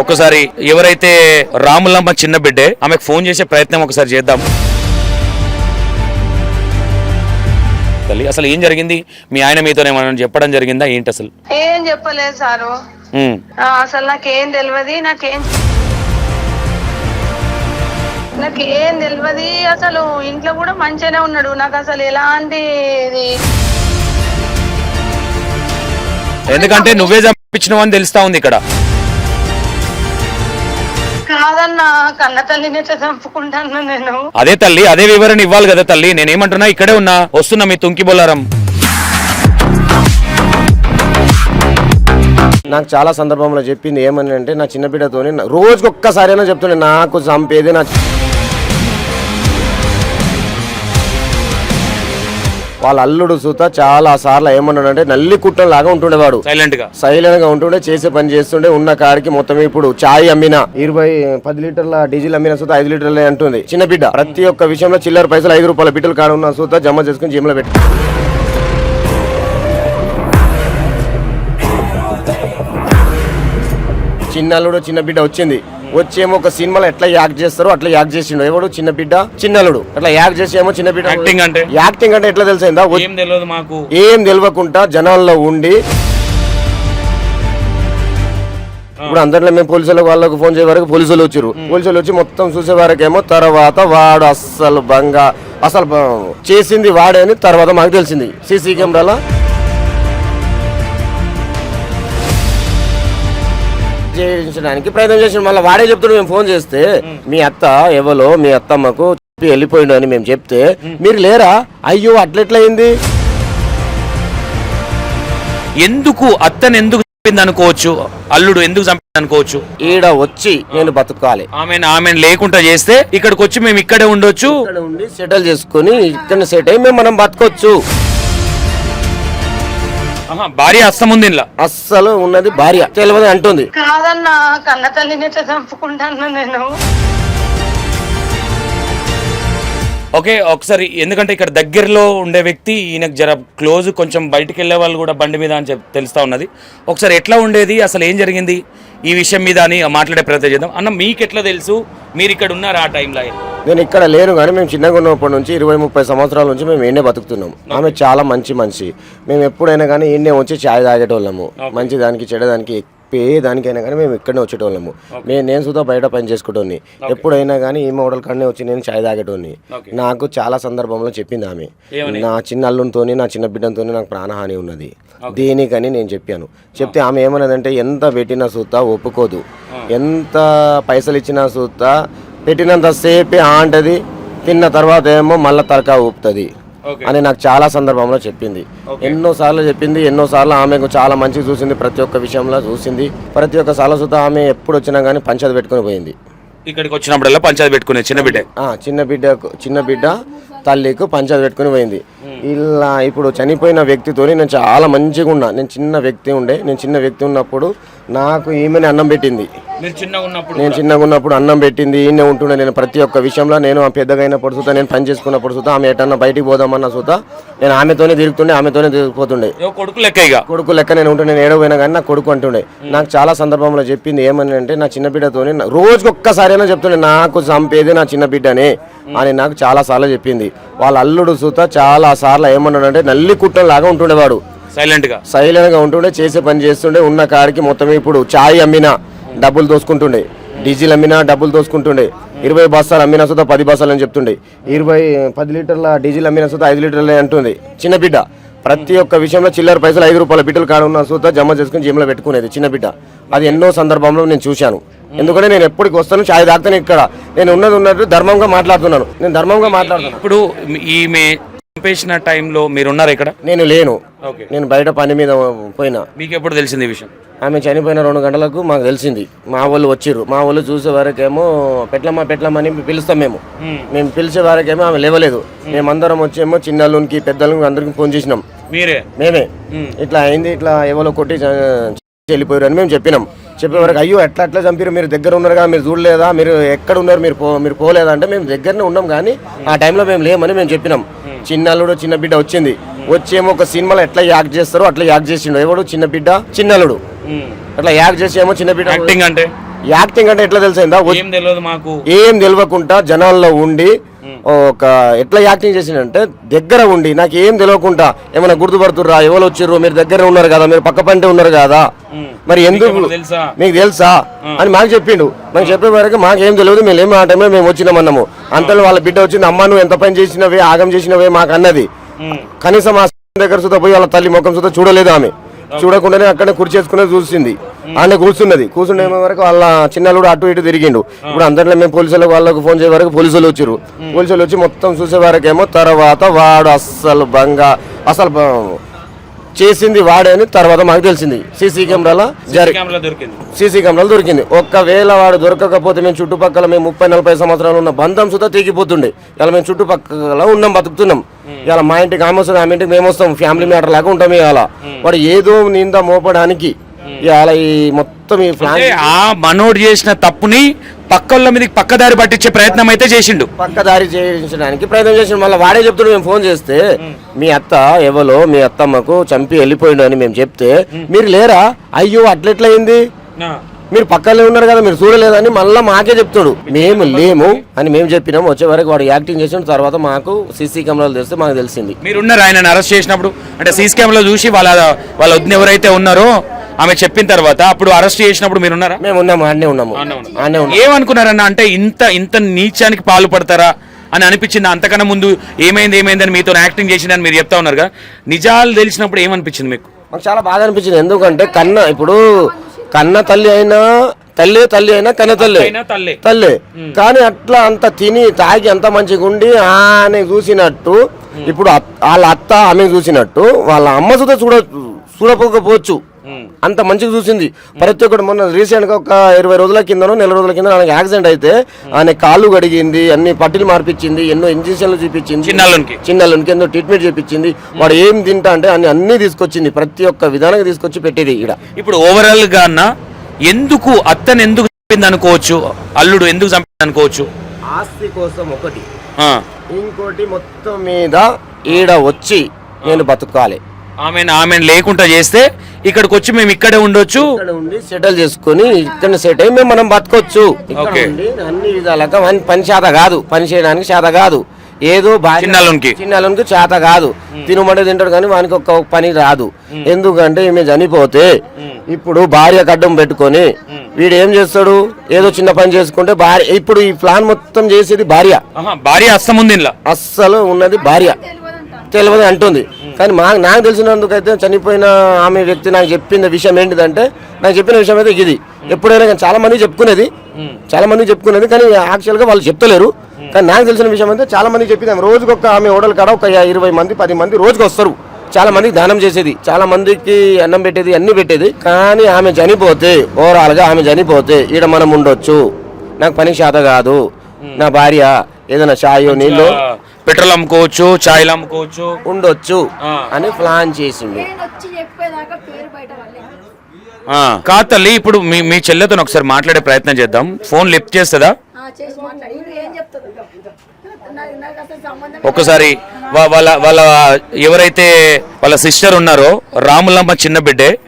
ఒక్కసారి ఎవరైతే రాములమ్మ చిన్న బిడ్డే ఆమెకు ఫోన్ చేసే ప్రయత్నం ఒకసారి చేద్దాం. తల్లి అసలు ఏం జరిగింది? మీ ఆయన మీతో ఏమైనా చెప్పడం జరిగిందా? ఏంటి అసలు? ఏం చెప్పలేదు సారు. ఉమ్. అసలు నాకేం తెలియదు నాకేం నాకేం తెలియదు అసలు ఇంట్లో కూడా మంచిగానే ఉన్నాడు. నాకు అసలు ఎలాంటి ఇది ఎందుకంటే నువ్వే చంపించినావు అని తెలుస్తా ఉంది ఇక్కడ. కాదన్నా కన్న తల్లిని ఎట్లా చంపుకుంటాను నేను. అదే తల్లి అదే వివరణ ఇవ్వాలి కదా తల్లి. నేనేమంటున్నా ఇక్కడే ఉన్నా. వస్తున్నా మీ తుంకి బొల్లారం. నాకు చాలా సందర్భంలో చెప్పింది ఏమని అంటే నా చిన్న బిడ్డతోని నా- రోజుకి ఒక్కసారైనా చెప్తుండే నాకు చంపేది నా వాళ్ళ అల్లుడు సూత చాలా సార్లు ఏమన్నాడంటే నల్లి కుట్టం లాగా ఉంటుండేవాడు. సైలెంట్గా. సైలెంట్గా ఉంటుండే చేసే పని చేస్తుండే ఉన్న కాడికి మొత్తం ఇప్పుడు చాయ్ అమ్మిన. ఇరవై పది లీటర్ల డీజిల్ అమ్మిన సూత ఐదు లీటర్లే అంటుంది. చిన్న బిడ్డ ప్రతి ఒక్క విషయంలో చిల్లర పైసలు ఐదు రూపాయల బిడ్డలు కాడ ఉన్న సూత జమ చేసుకుని జిమ్లో పెట్టి. చిన్నల్లుడు చిన్న బిడ్డ వచ్చింది. వచ్చేమో ఒక సినిమాలో ఎట్లా యాక్ట్ చేస్తారో అట్లా యాక్ట్ చేసిండు. ఎవడు? చిన్న బిడ్డ? చిన్నల్లుడు. అట్లా యాక్ట్ చేసి ఏమో చిన్న బిడ్డ యాక్టింగ్ అంటే? యాక్టింగ్ అంటే ఎట్లా తెలిసిందా? ఏం తెలియదు మాకు. ఏం తెలియకుండా జనాల్లో ఉండి ఇప్పుడు అందరిలో మేము పోలీసులకు వాళ్ళకు ఫోన్ చేసే వరకు పోలీసులు వచ్చారు పోలీసులు వచ్చి మొత్తం చూసే వరకేమో తర్వాత వాడు అస్సలు బంగా అసలు చేసింది వాడే అని తర్వాత మాకు తెలిసింది. సీసీ కెమెరాలో చేయించడానికి ప్రయత్నం చేసిన మళ్ళీ వాడే చెప్తున్నాడు మేము ఫోన్ చేస్తే మీ అత్త ఎవలో మీ అత్తమ్మకు చెప్పి వెళ్ళిపోయిండు అని మేము చెప్తే మీరు లేరా? అయ్యో అట్లెట్లయింది? ఎందుకు అత్తను ఎందుకు చంపింది అనుకోవచ్చు అల్లుడు ఎందుకు చంపింది అనుకోవచ్చు ఈడ వచ్చి నేను బతుకాలి. ఆమె ఆమె లేకుండా చేస్తే ఇక్కడికి వచ్చి మేము ఇక్కడే ఉండొచ్చు. ఇక్కడ ఉండి సెటిల్ చేసుకొని ఇక్కడ సెట్ అయ్యి మేము మనం బతకొచ్చు. భార్య అస్తం ఉంది ఇంట్లో అస్సలు ఉన్నది భార్య. తెలియదు అంటుంది. కాదన్నా కన్న తల్లిని ఎట్లా చంపుకుంటాను నేను. ఓకే ఒకసారి ఎందుకంటే ఇక్కడ దగ్గరలో ఉండే వ్యక్తి ఈయనకు జర క్లోజ్ కొంచెం బయటికి వెళ్ళే వాళ్ళు కూడా బండి మీద అని చెప్పి తెలుస్తా ఉన్నది. ఒకసారి ఎట్లా ఉండేది? అసలు ఏం జరిగింది? ఈ విషయం మీద అని మాట్లాడే ప్రయత్నం చేద్దాం. అన్న మీకు ఎట్లా తెలుసు? మీరు ఇక్కడ ఉన్నారు ఆ టైంలో నేను ఇక్కడ లేను కానీ మేము చిన్నగా ఉన్నప్పటి నుంచి ఇరవై ముప్పై సంవత్సరాల నుంచి మేము ఈయనే బతుకుతున్నాం. ఆమె చాలా మంచి మనిషి. మేము ఎప్పుడైనా కానీ ఈయనే వచ్చి ఛాయ్ తాగేటోళ్ళము. మంచి దానికి చెడదానికి ఏ దానికైనా కానీ మేము ఇక్కడనే వచ్చేటోళ్ళము. నేను నేను సుధా బయట పని చేసుకుంటోని ఎప్పుడైనా కానీ ఈ మోడల్ కాడనే వచ్చి నేను ఛాయ్ తాగేటోని నాకు చాలా సందర్భంలో చెప్పింది ఆమె. నా చిన్న అల్లునితోని నా చిన్న బిడ్డతోని నాకు ప్రాణహాని ఉన్నది. దేనికని నేను చెప్పాను. చెప్తే ఆమె ఏమన్నదంటే ఎంత పెట్టినా సూత ఒప్పుకోదు. ఎంత పైసలు ఇచ్చినా సూత పెట్టినంత సేపే ఆంటది తిన్న తర్వాత ఏమో మళ్ళా తరకా ఊపుతుంది. అని నాకు చాలా సందర్భంలో చెప్పింది. ఎన్నో సార్లు చెప్పింది ఎన్నో సార్లు ఆమెకు చాలా మంచిగా చూసింది ప్రతి ఒక్క విషయంలో చూసింది. ప్రతి ఒక్క సుతా ఆమె ఎప్పుడు వచ్చినా కానీ పంచాయతీ పెట్టుకుని పోయింది. ఇక్కడికి వచ్చినప్పుడల్లా పంచాయతీ పెట్టుకునే చిన్న బిడ్డ. చిన్న బిడ్డకు చిన్న బిడ్డ తల్లికి పంచాయతీ పెట్టుకుని పోయింది. ఇలా ఇప్పుడు చనిపోయిన వ్యక్తితో నేను చాలా మంచిగా ఉన్నా. నేను చిన్న వ్యక్తి ఉండే నేను చిన్న వ్యక్తి ఉన్నప్పుడు నాకు ఈమెనే అన్నం పెట్టింది. మీరు చిన్నగా ఉన్నప్పుడు నేను చిన్నగా ఉన్నప్పుడు అన్నం పెట్టింది ఈయనే ఉంటుండే. నేను ప్రతి ఒక్క విషయంలో నేను ఆ పెద్దగా అయినప్పుడు సుతా నేను పని చేసుకున్నప్పుడు సుతా ఆమె ఎటన్నా బయటికి పోదామన్న సుతా నేను ఆమెతోనే తిరుగుతుండే ఆమెతోనే తిరిగిపోతుండే. కొడుకు లెక్క ఇక కొడుకు లెక్క నేను ఉంటుండే నేను ఏడవైనా కానీ నా కొడుకు అంటుండే. నాకు చాలా సందర్భంలో చెప్పింది ఏమని అంటే నా చిన్న రోజుకి ఒక్కసారైనా చెప్తుండే నాకు చంపేది నా చిన్న బిడ్డనే అని నాకు చాలా సార్లు చెప్పింది. వాళ్ళ అల్లుడు సుత చాలా సార్లు ఏమన్నాడంటే నల్లి కుట్టం లాగా ఉంటుండేవాడు. సైలెంట్గా. సైలెంట్గా ఉంటుండే చేసే పని చేస్తుండే ఉన్న కాడికి మొత్తం ఇప్పుడు చాయ్ అమ్మినా డబ్బులు దోసుకుంటుండే. డీజిల్ అమ్మినా డబ్బులు దోసుకుంటుండే. ఇరవై బస్తాలు అమ్మినా సుతా పది బస్తాలు అని చెప్తుండే. ఇరవై పది లీటర్ల డీజిల్ అమ్మినా సుతా ఐదు లీటర్లే అంటుంది చిన్న బిడ్డ. ప్రతి ఒక్క విషయంలో చిల్లర పైసలు ఐదు రూపాయల బిడ్డలు కాడ ఉన్న సుతా జమ చేసుకుని జిమ్లో పెట్టుకునేది చిన్న బిడ్డ. అది ఎన్నో సందర్భంలో నేను చూశాను. ఎందుకంటే నేను ఎప్పటికి వస్తాను చాయ్ తాగుతాను ఇక్కడ. నేను ఉన్నది ఉన్నట్టు ధర్మంగా మాట్లాడుతున్నాను. నేను ధర్మంగా మాట్లాడుతున్నాను. ఇప్పుడు ఈమె చంపేసిన టైంలో మీరు ఉన్నారు ఇక్కడ? నేను లేను. నేను బయట పని మీద పోయినా. మీకు ఎప్పుడు తెలిసింది ఈ విషయం? ఆమె చనిపోయిన రెండు గంటలకు మాకు తెలిసింది. మా వాళ్ళు వచ్చిర్రు. మా వాళ్ళు చూసే వరకేమో పెట్లమ్మా పెట్లమ్మని పిలుస్తాం మేము. మేము. పిలిచే వరకేమో ఆమె లేవలేదు. మేమందరం వచ్చేమో చిన్నలునికి పెద్దలకు అందరికి ఫోన్ చేసినాం. మీరే? మేమే. ఇట్లా అయింది ఇట్లా ఎవరో కొట్టి వెళ్ళిపోయారు అని మేము చెప్పినాం. చెప్పే వరకు అయ్యో ఎట్లా ఎట్లా చంపారు మీరు దగ్గర ఉన్నారు కదా మీరు చూడలేదా? మీరు ఎక్కడ ఉన్నారు? మీరు పో మీరు పోలేదా? అంటే మేము దగ్గరనే ఉన్నాం కానీ ఆ టైంలో మేము లేమని మేము చెప్పినాం. చిన్నల్లుడు చిన్న బిడ్డ వచ్చింది. వచ్చేమో ఒక సినిమాలో ఎట్లా యాక్ట్ చేస్తారో అట్లా యాక్ట్ చేసిండు. ఎవడు? చిన్న బిడ్డ చిన్నల్లుడు అట్లా యాక్ట్ చేసి ఏమో చిన్న బిడ్డ. యాక్టింగ్ అంటే? యాక్టింగ్ అంటే ఎట్లా తెలిసిందా? ఏం తెలియదు మాకు. ఏం తెలియకుండా జనాల్లో ఉండి ఒక ఎట్లా యాక్టింగ్ చేసిండంటే దగ్గర ఉండి నాకు ఏం తెలియకుండా ఏమైనా గుర్తుపడుతుర్రా ఎవరు వచ్చిర్రు మీరు దగ్గర ఉన్నారు కదా మీరు పక్క పంటే ఉన్నారు కదా మరి ఎందుకు? మీకు తెలుసా? అని మాకు చెప్పిండు. మాకు చెప్పే వరకు మాకేం తెలియదు మేము ఏం ఆ టైంలో మేము వచ్చినామన్నాము అంతలో వాళ్ళ బిడ్డ వచ్చింది అమ్మ నువ్వు ఎంత పని చేసినవే ఆగం చేసినవే మాకు అన్నది. కనీసం ఆ దగ్గర సుధా పోయి వాళ్ళ తల్లి ముఖం సుధా చూడలేదు ఆమె. చూడకుండానే అక్కడే కుర్చేసుకునే చూసింది. ఆమె కూర్చున్నది. కూర్చునే వరకు వాళ్ళ చిన్నలుడు అటు ఇటు తిరిగిండు. ఇప్పుడు అందరిలో మేము పోలీసులకు వాళ్ళకు ఫోన్ చేసే వరకు పోలీసులు వచ్చారు పోలీసులు వచ్చి మొత్తం చూసే వరకేమో తర్వాత వాడు అస్సలు బంగా అసలు చేసింది వాడే అని తర్వాత మాకు తెలిసింది. సీసీ కెమెరాలో జరి సీసీ కెమెరాలు దొరికింది. ఒక్కవేళ వాడు దొరకకపోతే మేము చుట్టుపక్కల మేము ముప్పై నలభై సంవత్సరాలు ఉన్న బంధం సుతా తెగిపోతుండే. ఇలా మేము చుట్టుపక్కల ఉన్నాం బతుకుతున్నాం. ఇలా మా ఇంటికి ఆమె వస్తుంది ఆమె ఇంటికి మేము వస్తాం. ఫ్యామిలీ మ్యాటర్ లాగా ఉంటాం ఇవాళ. వాడు ఏదో నింద మోపడానికి ఈ మొత్తం ఈ ప్లాన్ అంటే ఆ మనోడు చేసిన తప్పుని పక్కల మీదకి పక్కదారి పట్టించే ప్రయత్నం అయితే చేసిండు. పక్కదారి చేయించడానికి ప్రయత్నం చేసిన మళ్ళీ వాడే చెప్తున్నాడు మేము ఫోన్ చేస్తే మీ అత్త ఎవలో మీ అత్తమ్మకు చంపి వెళ్ళిపోయిండు అని మేము చెప్తే మీరు లేరా? అయ్యో అట్లెట్లయింది? మీరు పక్కనే ఉన్నారు కదా మీరు చూడలేదని మళ్ళీ మాకే చెప్తాడు. మేము లేము అని మేము చెప్పినాము. వచ్చే వరకు వాడు యాక్టింగ్ చేసిన తర్వాత మాకు సీసీ కెమెరాలు తెస్తే మాకు తెలిసింది. మీరున్నారు ఆయన అరెస్ట్ చేసినప్పుడు? అంటే సీసీ కెమెరాలో చూసి వాళ్ళ వాళ్ళ వదిన ఎవరైతే ఉన్నారో ఆమె చెప్పిన తర్వాత అప్పుడు అరెస్ట్ చేసినప్పుడు మీరు ఉన్నారా? మేము ఉన్నాము ఆడనే ఉన్నాము. ఏమనుకున్నారన్న? అంటే ఇంత ఇంత నీచానికి పాల్పడతారా అని అనిపించింది? అంతకన్నా ముందు ఏమైంది ఏమైంది అని మీతో యాక్టింగ్ చేసిందని మీరు చెప్తా ఉన్నారు కదా నిజాలు తెలిసినప్పుడు ఏమనిపించింది మీకు? మాకు చాలా బాగా అనిపించింది. ఎందుకంటే కన్న ఇప్పుడు కన్న తల్లి అయినా తల్లి తల్లి అయినా కన్న తల్లి. తల్లే కానీ అట్లా అంత తిని తాగి అంత మంచిగా ఉండి ఆమె చూసినట్టు ఇప్పుడు వాళ్ళ అత్త ఆమె చూసినట్టు వాళ్ళ అమ్మ సుధా చూడ చూడకపోవచ్చు అంత మంచిగా చూసింది. ప్రతి ఒక్కటి మొన్న రీసెంట్గా ఒక ఇరవై రోజుల కిందనో నెల రోజుల కింద ఆయనకి యాక్సిడెంట్ అయితే ఆయన కాళ్ళు కడిగింది అన్ని పట్టీలు మార్పించింది ఎన్నో ఇంజక్షన్లు చూపించింది. చిన్నలోనికి ఎన్నో ట్రీట్మెంట్ చేపించింది. వాడు ఏం తింటా అంటే అన్ని అన్ని తీసుకొచ్చింది. ప్రతి ఒక్క విధానంగా తీసుకొచ్చి పెట్టేది ఇక్కడ ఇప్పుడు ఓవరాల్గా అన్న ఎందుకు అత్తను ఎందుకు చంపింది అనుకోవచ్చు? అల్లుడు ఎందుకు చంపింది అనుకోవచ్చు? ఆస్తి కోసం ఒకటి. ఇంకోటి మొత్తం మీద ఈడ వచ్చి నేను బతుకాలి. ఆమె ఆమె లేకుండా చేస్తే ఇక్కడికి వచ్చి మేము ఇక్కడే ఉండొచ్చు. ఇక్కడ ఉండి సెటిల్ చేసుకొని ఇక్కడ సెట్ అయ్యి మేము మనం బతకొచ్చు. ఇక్కడ ఓకే. ఉండి అన్ని విధాలుగా మన పని చేత కాదు. పని చేయడానికి చేత కాదు. ఏదో భార్య- చిన్నాళ్ళకి. చిన్నాళ్ళకి చేత కాదు. తినమంటే తింటాడు కానీ వానికి ఒక్క పని రాదు. ఎందుకంటే ఈమె చనిపోతే ఇప్పుడు భార్య కడ్డం పెట్టుకొని వీడు ఏం చేస్తాడు? ఏదో చిన్న పని చేసుకుంటే భార్య ఇప్పుడు ఈ ప్లాన్ మొత్తం చేసేది భార్య. ఆహా, భార్య ఉంది అస్సలు ఉన్నది భార్య. తెలియదు అంటుంది. కానీ మాకు నాకు తెలిసినందుకైతే చనిపోయిన ఆమె వ్యక్తి నాకు చెప్పిన విషయం ఏంటిదంటే నాకు చెప్పిన విషయం అయితే ఇది. ఎప్పుడైనా కానీ చాలా మంది చెప్పుకునేది. చాలా మంది చెప్పుకునేది కానీ యాక్చువల్గా వాళ్ళు చెప్తలేరు. కానీ నాకు తెలిసిన విషయం అయితే చాలా మంది చెప్పింది ఆమె. రోజుకొక ఆమె ఓడల కాడ ఒక ఇరవై మంది పది మంది రోజుకి వస్తారు. చాలా మందికి దానం చేసేది. చాలా మందికి అన్నం పెట్టేది అన్ని పెట్టేది. కానీ ఆమె చనిపోతే ఓవరాల్గా ఆమె చనిపోతే ఈడ మనం ఉండొచ్చు. నాకు పని శాత కాదు. నా భార్య ఏదైనా చాయో నీళ్ళు పెట్రోల్ అమ్ముకోవచ్చు ఛాయలు అమ్ముకోవచ్చు. ఉండొచ్చు. అని ప్లాన్ చేసిండు. నేను వచ్చి చెప్పేదాకా పేరు బయట వాళ్ళే. ఆ, కాదు తల్లి ఇప్పుడు మీ మీ చెల్లెతో ఒకసారి మాట్లాడే ప్రయత్నం చేద్దాం. ఫోన్ లిఫ్ట్ చేస్తుందా? వా- వాళ్ళ వాళ్ళ ఎవరైతే వాళ్ళ సిస్టర్ ఉన్నారో రాములమ్మ చిన్న బిడ్డే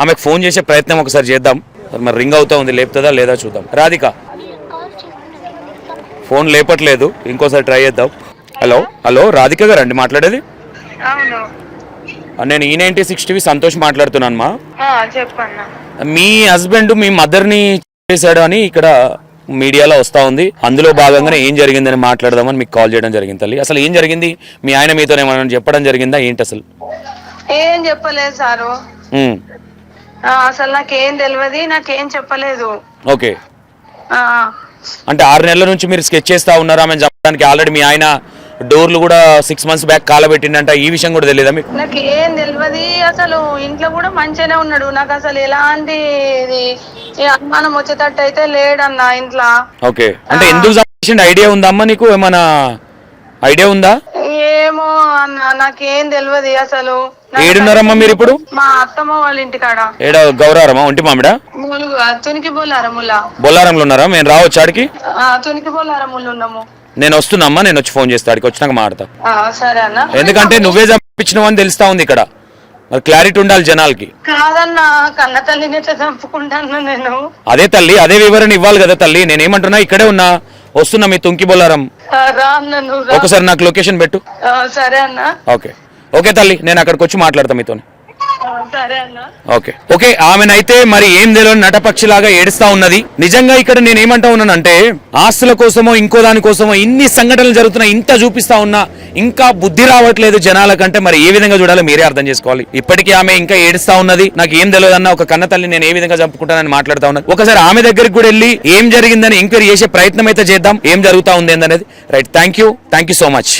ఆమెకు ఫోన్ చేసే ప్రయత్నం ఒకసారి చేద్దాం. మరి రింగ్ అవుతా ఉంది లేపుతుందా లేదా చూద్దాం. రాధిక. ఫోన్ లేపట్లేదు ఇంకోసారి ట్రై చేద్దాం. హలో హలో రాధిక గారు అండి మాట్లాడేది? అవును. నేను ఈ నైన్టీ సిక్స్ టీవీ సంతోష్ మాట్లాడుతున్నాను మా చెప్పన్నా. మీ హస్బెండ్ మీ మదర్ని చేశాడు అని ఇక్కడ మీడియాలో వస్తా ఉంది. అందులో భాగంగానే ఏం జరిగిందని మాట్లాడదామని మీకు కాల్ చేయడం జరిగింది తల్లి. అసలు ఏం జరిగింది? మీ ఆయన మీతో ఏమైనా చెప్పడం జరిగిందా? ఏంటి అసలు? ఏం చెప్పలేదు సారు. ఉమ్, అసలు నాకేం తెలియదు నాకేం చెప్పలేదు. ఓకే. ఆ, అంటే ఆరు నెలల నుంచి మీరు స్కెచ్ చేస్తా ఉన్నారు? ఆమెను చంపడానికి ఆల్రెడీ మీ ఆయన డోర్లు కూడా సిక్స్ మంత్స్ బ్యాక్ కాలబెట్టిండంట. ఈ విషయం కూడా తెలియదా మీకు? నాకు ఏం తెలియదు అసలు ఇంట్లో కూడా మంచిగానే ఉన్నాడు. నాకు అసలు ఎలాంటి ఇది అనుమానం వచ్చేటట్టు అయితే లేడన్నా ఇంట్లో. ఓకే. అంటే ఎందుకు చంపేసిండు ఐడియా ఉందా అమ్మా నీకు? ఏమైనా ఐడియా ఉందా? ఏమో అన్న నాకేం తెలియదు అసలు. ఏడున్నారమ్మా మీరు ఇప్పుడు మా అత్తమ్మ వాళ్ళ ఇంటికాడ. ఏడ గౌరారమ్మా? ఒంటి మామిడ? తునికి పోలారముల బొల్లారంలో ఉన్నారా? మేము రావచ్చు ఆడికి? తునికి పోలారములు ఉన్నాము. నేను వస్తున్నామ్మా నేను వచ్చి ఫోన్ చేస్తా ఆడికి వచ్చినాక మాడతా ఆ, సరే అన్న. ఎందుకంటే నువ్వే చంపించినావు అని తెలుస్తా ఉంది ఇక్కడ. మరి క్లారిటీ ఉండాలి జనాలకి. కాదన్నా కన్న తల్లిని ఎట్లా చంపుకుంటాను నేను. అదే తల్లి అదే వివరణ ఇవ్వాలి కదా తల్లి. నేనేమంటున్నా ఇక్కడే ఉన్నా. వస్తున్నా మీ తుంకి బొల్లారం. ఒకసారి నాకు లొకేషన్ పెట్టు. సరే అన్న. ఓకే. ఓకే తల్లి నేను అక్కడికి వచ్చి మాట్లాడతా మీతో ఓకే. ఓకే ఆమెనైతే మరి ఏం తెలియని నటపక్షిలాగా ఏడుస్తా ఉన్నది. నిజంగా ఇక్కడ నేను ఏమంటా ఉన్నానంటే ఆస్తుల కోసమో ఇంకో దాని కోసమో ఇన్ని సంఘటనలు జరుగుతున్నా ఇంత చూపిస్తా ఉన్నా ఇంకా బుద్ధి రావట్లేదు జనాలకంటే మరి ఏ విధంగా చూడాలో మీరే అర్థం చేసుకోవాలి. ఇప్పటికీ ఆమె ఇంకా ఏడుస్తా ఉన్నది. నాకు ఏం తెలియదు అన్న ఒక కన్న తల్లి నేను ఏ విధంగా చంపుకుంటానని మాట్లాడుతా ఉన్నది ఒకసారి ఆమె దగ్గరికి కూడా వెళ్ళి ఏం జరిగిందని ఎంక్వైరీ చేసే ప్రయత్నం అయితే చేద్దాం ఏం జరుగుతా ఉంది అనేది right thank you. Thank you so much.